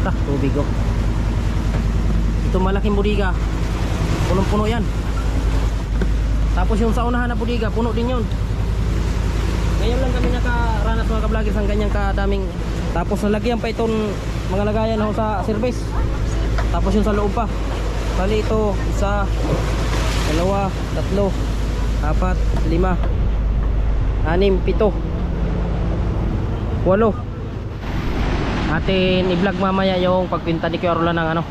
Ta, tubig oh. Ito malaking budiga. Punong-puno yan. Tapos yung sa unahan na budiga, puno din yun. Ngayon lang kami nakaranas mga kablogers ng ganyang kadaming. Tapos nalagyan pa itong mga lagayan ho sa service. Tapos yung sa loob pa. Bali ito, isa, dalawa, tatlo, apat, lima, anim, pito, walo. Atin i-vlog mamaya yung pagpinta ni Roland ng ano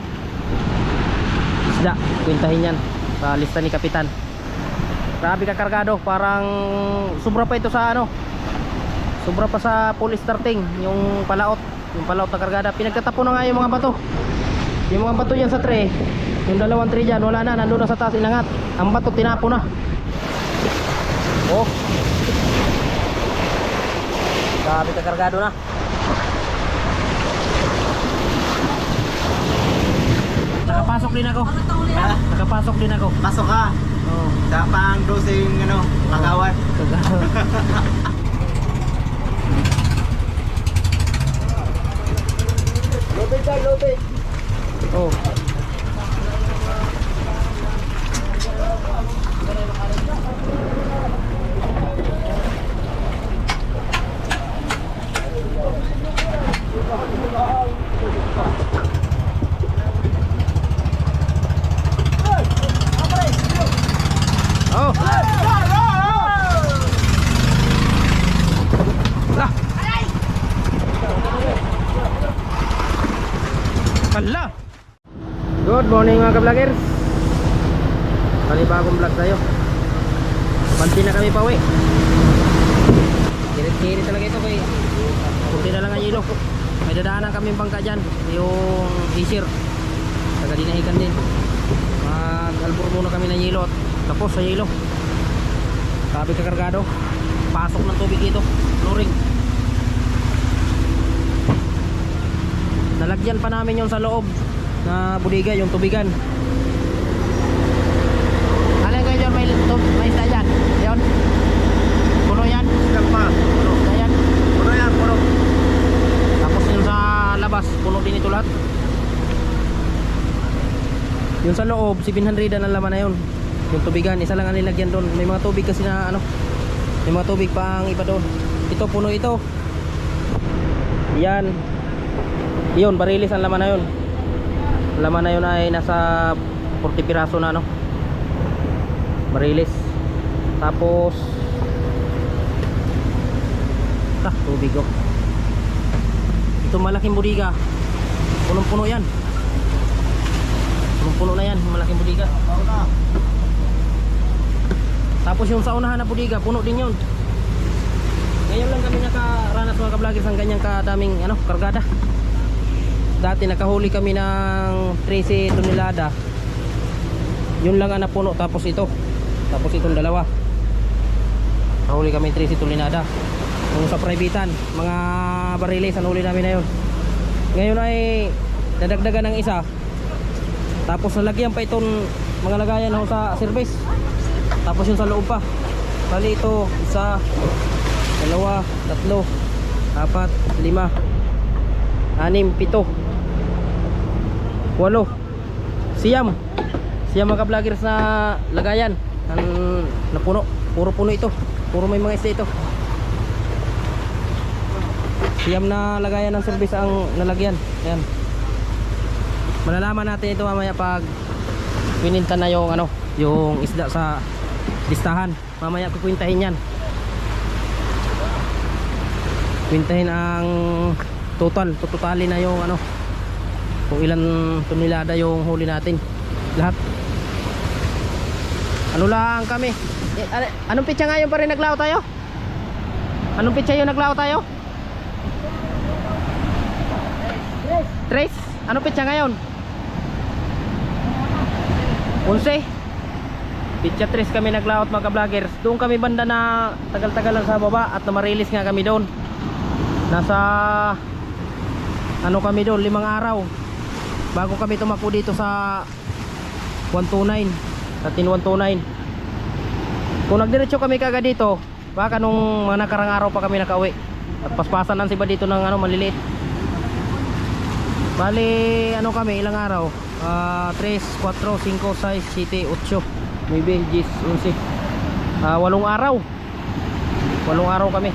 isda, kwentahin yan sa lista ni Kapitan. Grabe kakargado parang sobra pa ito sa ano sobra pa sa full starting yung palaot yung palaot na kargada. Pinagtatapon na nga yung mga bato. Yung mga bato yan sa tray yung dalawang tray dyan wala na nandun na sa taas inangat. Ang bato tinapo na. Oh. Grabe kakargado na nakapasok din ako Ha? nakapasok din ako Pasok ka. oh Sa pang dosing ano, kagawad. Lobit ka, lobit. Oh. Oh. Lah. Hala. Good morning mga ka-vloggers. Panibagong vlog tayo. Panti na kami pauwi Kirit-kirit talaga ito kay Kunti na lang ang yelo May dadaanan kami bangka dyan. Yung isir Taga dinahikan din. Mag-albor muna kami ng yelo at Tapos sa yelo Sabi kakargado Pasok ng tubig dito Luring Nalagyan pa namin yung sa loob na budiga, yung tubigan. Alin kayo dyan, may, tub, may isda dyan? Yun? Puno yan? Ilang pa. Puno. Isda yan? Puno yan, puno. Tapos yung sa labas, puno din ito lahat. Yung sa loob, 700 ang laman na yun. Yung tubigan, isa lang ang nilagyan doon. May mga tubig kasi na ano, may mga tubig pa ang iba doon. Ito, puno ito. Yan. Yun, barilis ang laman na yun. Laman na yun ay nasa 40 piraso na ano. Barilis. Tapos, ta, tubig oh. Ito malaking budiga. Punong-puno yan. Punong-puno na yan, malaking budiga. Tapos yung sa unahan na budiga, puno din yun. Ngayon lang kami nakaranas mga ka-vloggers ng ganyang kadaming ano, kargada. Dati nakahuli kami ng 13 tonelada. Yun lang ang napuno tapos ito. Tapos itong dalawa. Nakahuli kami 13 tonelada. Kung sa privatean, mga bariles ang huli namin na yun. Ngayon ay nadagdagan ng isa. Tapos nalagyan pa itong mga lagayan ho sa service. Tapos yung sa loob pa. Bali ito, isa, dalawa, tatlo, apat, lima, anim, pito, walo. Siyam. Siyam mga vloggers na lagayan. Ang napuno. Puro puno ito. Puro may mga isda ito. Siyam na lagayan ng service ang nalagyan. Ayan. Malalaman natin ito mamaya pag pininta na yung ano, yung isda sa listahan. Mamaya kukwintahin yan. Kwintahin ang total, tututalin na yung ano kung ilan tonelada yung huli natin. Lahat. Ano lang kami? Eh, ano- anong pitsa ngayon pa rin naglaw tayo? Anong pitsa yung naglaw tayo? Trace? Anong pitsa ngayon? 11 3 kami naglaot mga vloggers. Doon kami banda na tagal-tagal lang sa baba At namarilis nga kami doon. Nasa Ano kami doon, limang araw. Bago kami tumakbo dito sa 129 Sa tin 129 Kung nagdiretso kami kagad dito Baka nung mga nakarang araw pa kami nakauwi. At paspasan lang si ba dito ng ano maliliit. Bali, ano kami, ilang araw? Ah, 3, 4, 5, 6, 7, 8, 9, 10, 11. Ah, walong araw. Walong araw kami.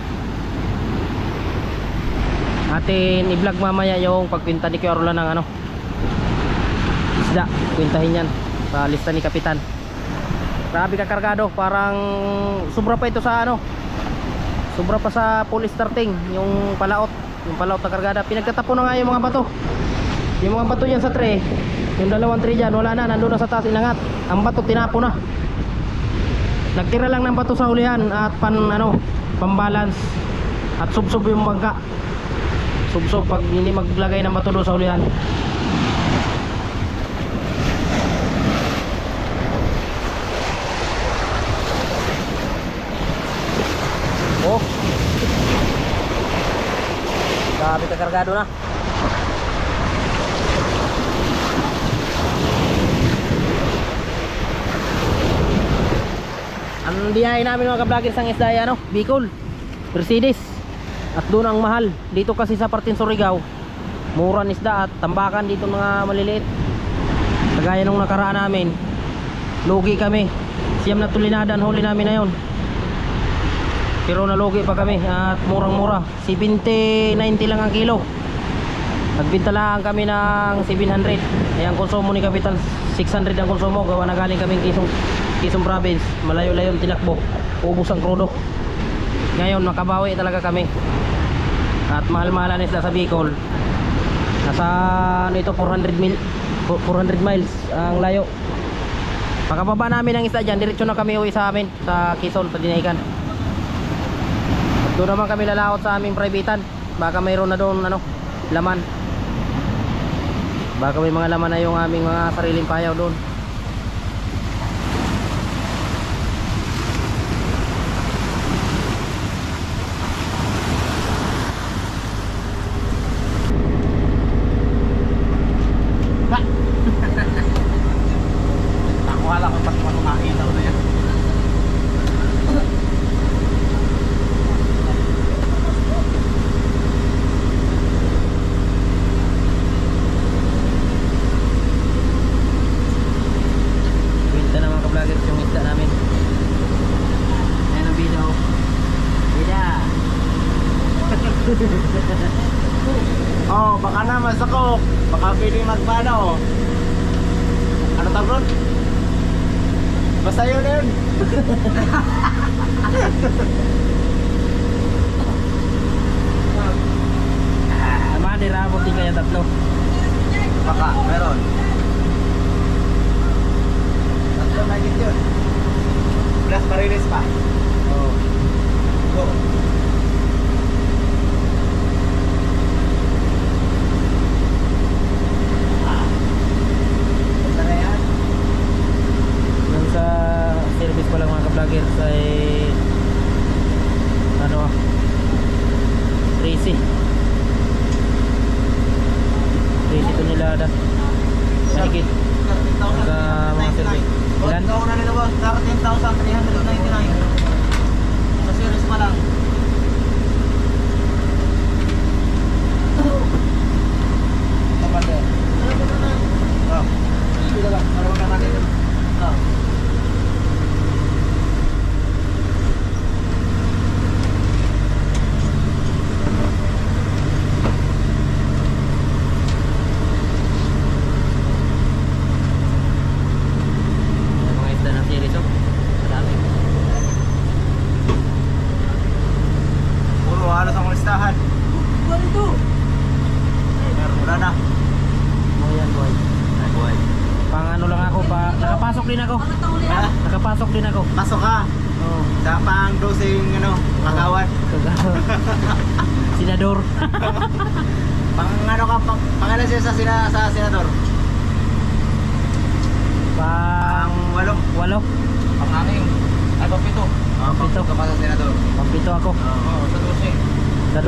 Atin i-vlog mamaya yung pagpinta ni Roland ng ano. Isda, kwintahin yan sa lista ni Kapitan. Grabe ka kargado, parang sobra pa ito sa ano. Sobra pa sa full starting, yung palaot, yung palaot na kargada. Pinagtatapon na nga yung mga bato. Yung mga bato dyan sa tray, yung dalawang tray dyan, wala na, nandun na sa taas inangat. Ang bato tinapon na. Nagtira lang ng bato sa hulihan at pan ano, pambalance at subsob yung bangka. Subsob pag hindi maglagay ng bato sa hulihan. Oh. Grabe ka kargado na. Biyahe namin mga ka-vloggers ang isda ano, Bicol, Mercedes. At doon ang mahal. Dito kasi sa Partin Surigao, mura ang isda at tambakan dito mga maliliit. Kagaya nung nakaraan namin, lugi kami. Siyam na tulinada ang huli namin na yun. Pero nalugi pa kami at murang-mura. 70, 90 lang ang kilo. Nagbinta lang kami ng 700. Ay ang konsumo ni Kapitan 600 ang konsumo. Gawa na galing kaming Quezon, Quezon province. Malayo-layo tinakbo. Ubus ang krudo. Ngayon makabawi talaga kami. At mahal-mahalan isla sa Bicol. Nasa ano ito 400 mil 400 miles ang layo. Pagkababa namin ang isda dyan, diretso na kami uwi sa amin sa Quezon, sa Dinaikan. Doon naman kami lalaot sa aming privatean. Baka mayroon na doon ano, laman. Baka may mga laman na yung aming mga sariling payaw doon. aí nesse parque.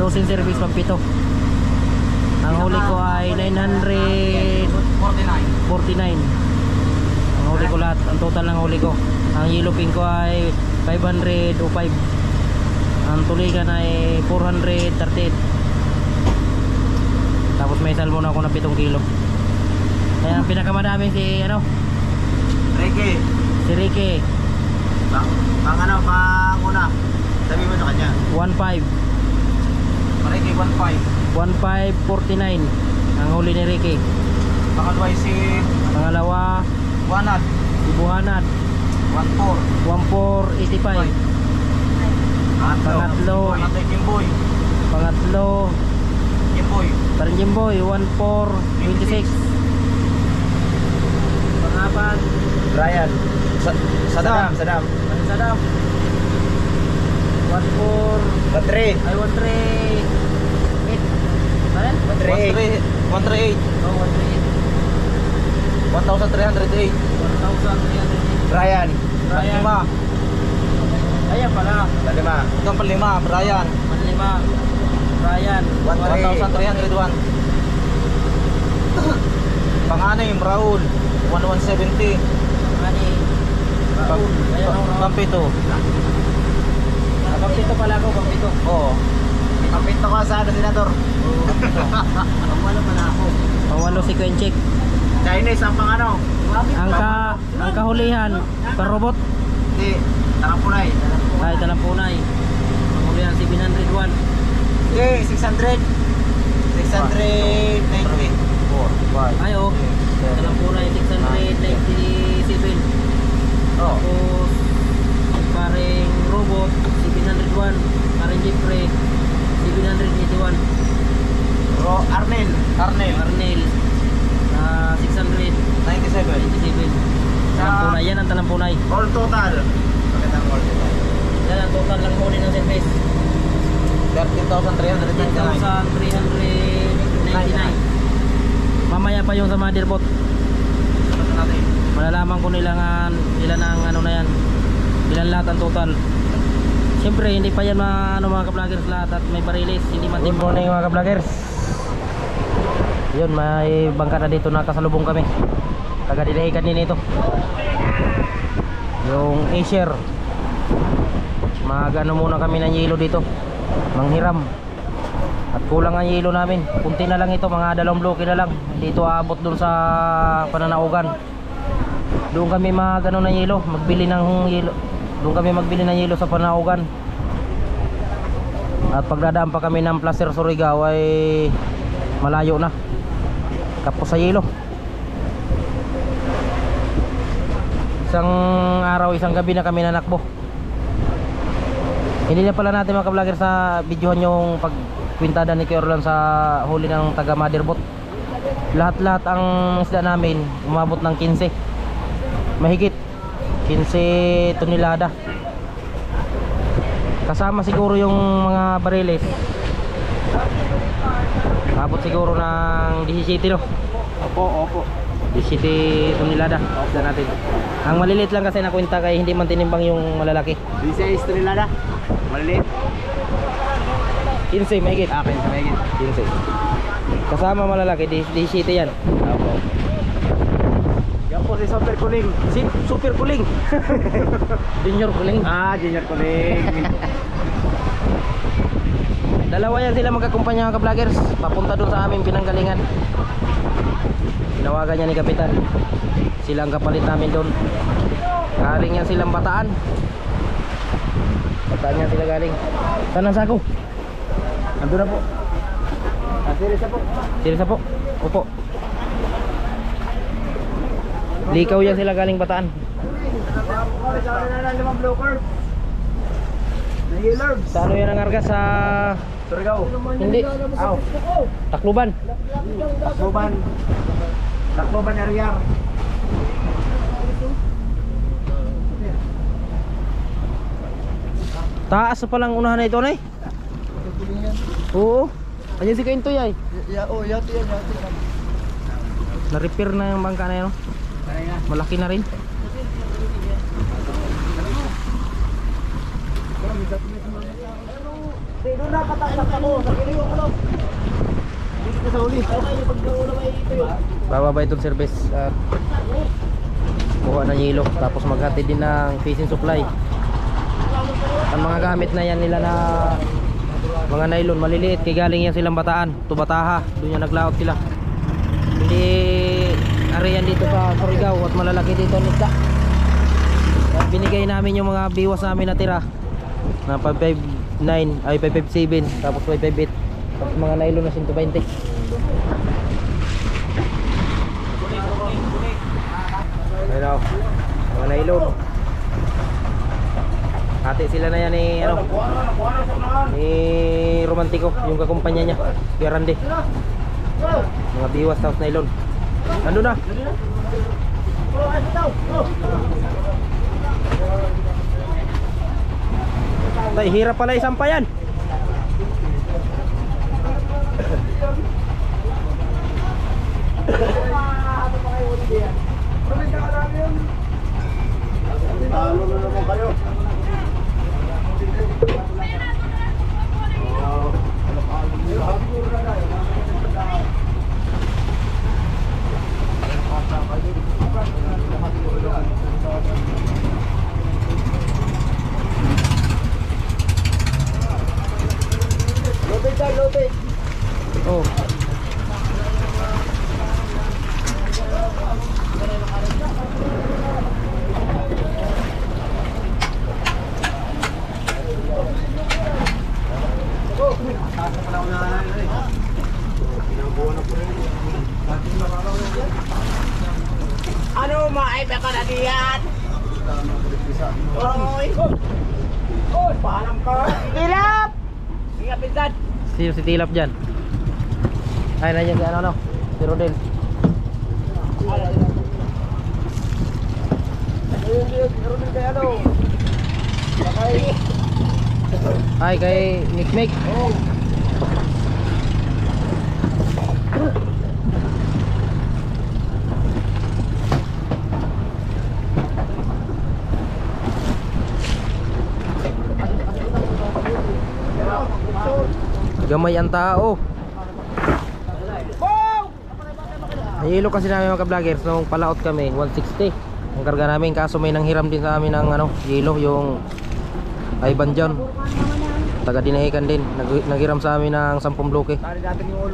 Sa dosing service pampito ang huli ko ay 949 49. ang huli ko lahat ang total ng huli ko ang yellow pink ko ay 505 ang tuligan ay 438 Tapos may salmon ako na 7 kilo. Kaya ang pinakamadami si ano, Ricky, si Ricky, pang, pang ano, pang una. Sabi mo sa kanya. 1.5. Ricky, 1.5. 1.549 ang huli ni Ricky. Pangalaway si Pangalawa, Wanat, si Buhanat, 1.4. 1485. Pangatlo. Pangatlo, Jimboy. Pangatlo, Jimboy. Parinjimboy, 1426. Pangapat, Brian. Sa One four. One three. I one three. Eight. Mana? One three. One three. One three eight. Oh, one three eight. One thousand three hundred eight. One thousand three hundred eight. Brian. Brian. Lima. Ayan pala. Lima. Ito ang Brian. Panlima. Brian. One thousand three hundred one. Panganim, Raul. One one seventy. Panganim. Raul. Pampito. Pampito. Pampito pala ako, pampito. Oo. Pampito ka sa ano, senador? Pangwalo pala ako. Pangwalo si Quenchik. Chinese ang pang ano? Ang ka ang kahulihan, robot Hindi. Tarapunay. kahit na punay. Kahulihan si 701. Okay, 600. 690. 4, 5. Ay oh. Talang punay 697. Oh. Tapos paring robot 701. Paring Jeffrey 781. Ro Arnel. Arnel. Arnel na 697. 97. Talampunay. Yan ang talampunay. All total. All total. Yan ang total lang huli ng service. 13,399. 1399. Mamaya pa yung sa motherboard. Ano natin? Malalaman ko nilangan ilan ang ano na yan. Ilan lahat ang total. Siyempre hindi pa yan mga, ano, mga ka-vloggers lahat at may barilis. Hindi man Good morning mga ka-vloggers. Yun, may bangka na dito nakasalubong kami. Taga-dinahikan din ito. Yung Acer. Mag ano muna kami ng yelo dito. Manghiram. At kulang ang yelo namin. Kunti na lang ito, mga dalawang bloke na lang. Dito aabot dun sa pananaugan. Doon kami mag ano ng yelo, magbili ng yelo. Doon kami magbili ng yelo sa pananaugan. At pagdadaan pa kami ng Placer Surigao ay malayo na. Kapos sa yelo. Isang araw, isang gabi na kami nanakbo. Hindi na pala natin mga ka-vlogger sa videohan yung pagkwintada ni Kuya Orlan sa huli ng taga Motherboat. Lahat-lahat ang isda namin umabot ng 15. Mahigit 15 tonelada. Kasama siguro yung mga bariles. Abot siguro ng 17 no. Opo, opo. 17 tonelada isda natin. Ang maliliit lang kasi na kwenta kay hindi man tinimbang yung malalaki. 16 trilada. Maliit. 15 mahigit. Akin sa megit. 15. Kasama malalaki, di, di city yan. Opo. Si Super Kuling. Si super kuling. Junior kuling. Ah, Junior Kuling. Dalawa yan sila magkakumpanya mga vloggers Papunta doon sa aming pinanggalingan. Tinawagan niya ni Kapitan. Sila ang kapalit namin doon. Galing yan silang bataan. Bataan yan sila galing. Saan ang sako? Andun na po. Ah, serious na po. Sila po. Upo. Likaw yan sila galing bataan. Sa ano yan ang arga sa Surigao. hindi Aw. Takluban. Takloban. Takloban area. Taas pa lang unahan na ito na Oo. Ayan si Kainto ay. Ya, oh, yati yan, yati. Na-repair na yung bangka na yan. Malaki na rin. Dito na pataktak ako. Sa kiliw ako. Dito sa uli. Bababa itong service at kuha ng yelo tapos maghatid din ng fishing supply ang mga gamit na yan nila na Mga nylon, maliliit. Kaya galing yan silang bataan. Tubataha. Doon yan naglaot sila. Hindi ariyan dito sa Surigao at malalaki dito ang binigay namin yung mga biwas namin na tira na 559 ay 557 tapos 558 tapos mga nylon na 120 ayun o mga nylon. Hati sila na yan ni ano ni romantiko yung kakumpanya niya Kuya Randy. Mga biwas tapos nylon nandun na Tay, hirap pala isang pa yan. Talo na naman kayo. Ka, lupit. Oh. Ano maiba ka na diyan? Oy! Oy! Paalam ka! Tilap! Sige, pinsan! Si si Tilap diyan. Ay nandiyan si ano no. Si Rodel. Ay kay Nick Mick. Oh. Gamay ang tao. Nahilo kasi namin mga vloggers nung palaot kami 160 ang karga namin kaso may nanghiram din sa amin ng ano yelo yung Ivan John. Taga dinahikan din. Nag naghiram sa amin ng 10 bloke.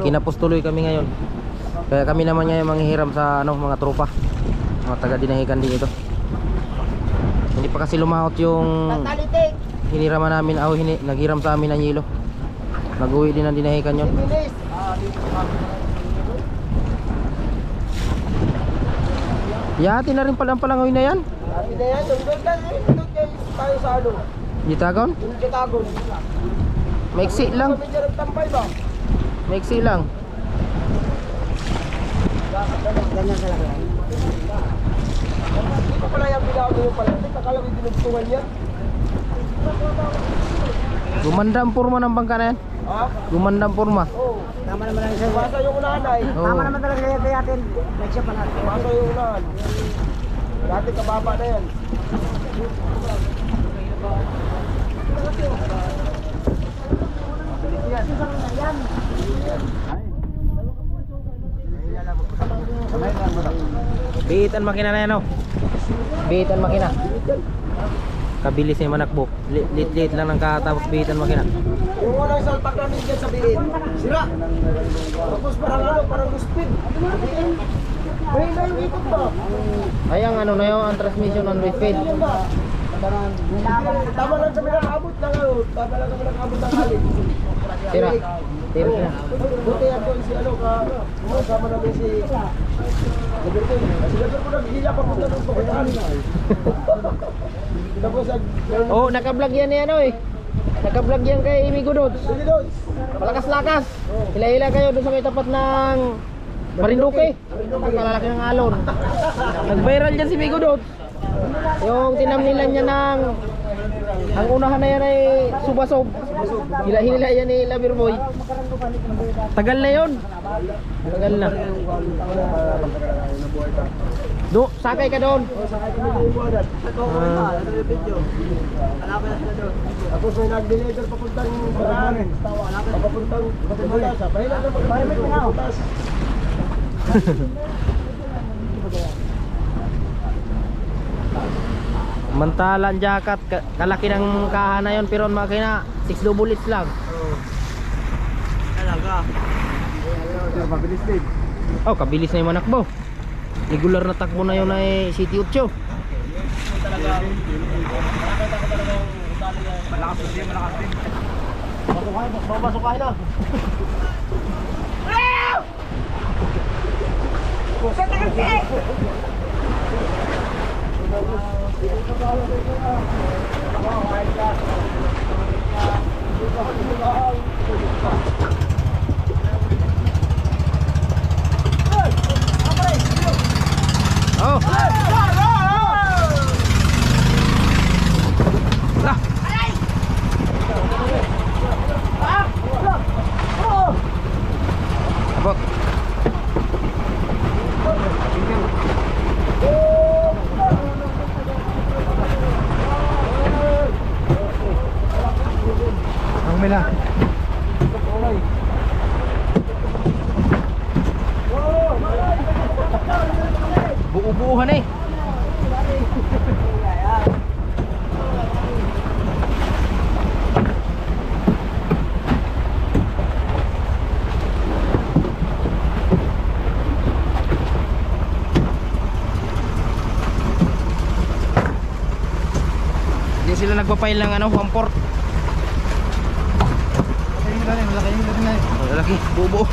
Kinapos tuloy kami ngayon. Kaya kami naman ngayon manghihiram sa ano mga tropa. Mga taga dinahikan din ito. Hindi pa kasi lumahot yung hiniraman namin aw hini, naghiram sa amin ng yelo nag-uwi din ang dinahikan yun yati na rin pala ang palangoy na yan Sabi na yan, doon ka. Doon kayo tayo sa ano. Gitagon? Yung Katagon. maiksi lang maiksi lang Ganyan ka lang. Hindi ko pala yung binago yung pala. Akala ko dinugtungan yan. gumanda ang purma ng bangka na yan Ha? gumanda ang purma Oo. Tama naman lang siya. Basa yung unahan ay. Tama naman talaga kaya kaya atin. Like siya pala. Basa yung unahan. Dati kababa na yan. biitan makina na yan oh biitan makina kabilis niya manakbo Li- lit lit lang ng katapos biitan makina Yung unang salpak namin dyan sa biin. Sira. Tapos parang ano, parang guspin. May na yung ikot ba? ay ang ano na yun ang transmission on ba? Tama lang kami nakabot ng ano. Tama lang kami nakabot ng alin. tira tira siya Buti yan doon si ano ka. Kasama namin si Gabriel. Si Gabriel ko naghila pa punta doon pa Tapos ag... oh nakablog yan ni ano eh nakablog yan kay Amigo Dods doon. Palakas-lakas. Hila-hila kayo doon sa may tapat ng Marinduque. Kalalaki ng alon. Nag-viral dyan si Migo Dots. Yung tinamnilan niya ng ang unahan na yan ay subasob. Hila-hila yan ni Labir Boy. Tagal na yon. Tagal na. Do, sakay ka doon. Ah. Tapos may nag-deliver papuntang Bagaan. Papuntang Batangas. Pahilan na pagpapapuntas. Mantalan jacket, ka- kalaki ng kaha na yon pero makina 6 double hits lang. Pero mabilis din. Oh, kabilis na yung manakbo. Regular na takbo na yun ay City 8. Malakas din, malakas din. Masukay, masukay na. Oh. Lah. Abot. Ang mila. Buo-buuhan eh. Sila nagpapail ng ano, one port. Malaki yung hila na. Lalaki, buo-buo.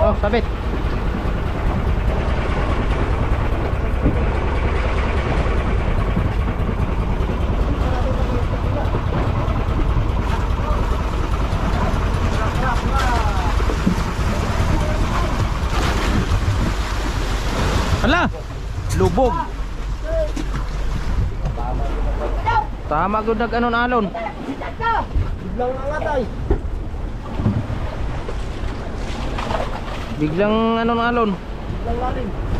Oh, sabit. Hala! Lubog. Tama gud nag anon alon. Biglang nangatay. Biglang anon alon. Biglang lalim.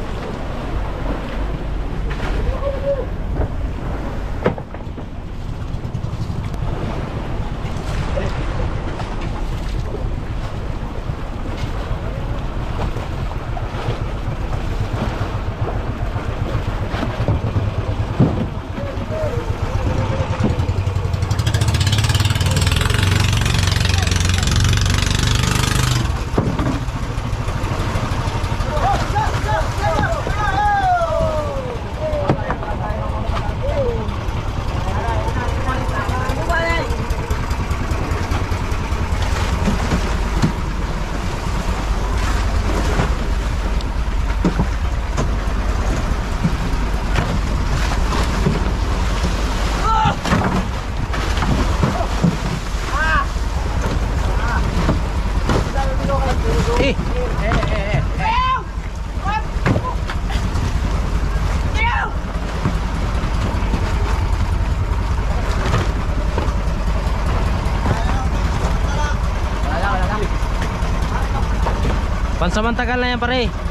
Pansamantagal na yan pare.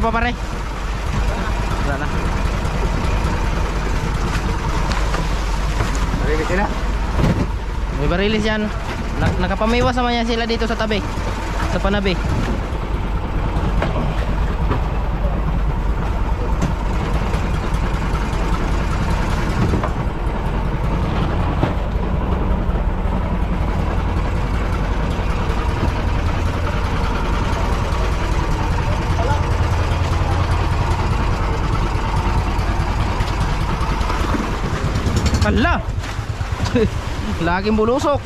Meron pa pare? Wala na. Barilis sila. May barilis yan. Nakapamiwas naman yan sila dito sa tabi. Sa panabi. Laging bulusok.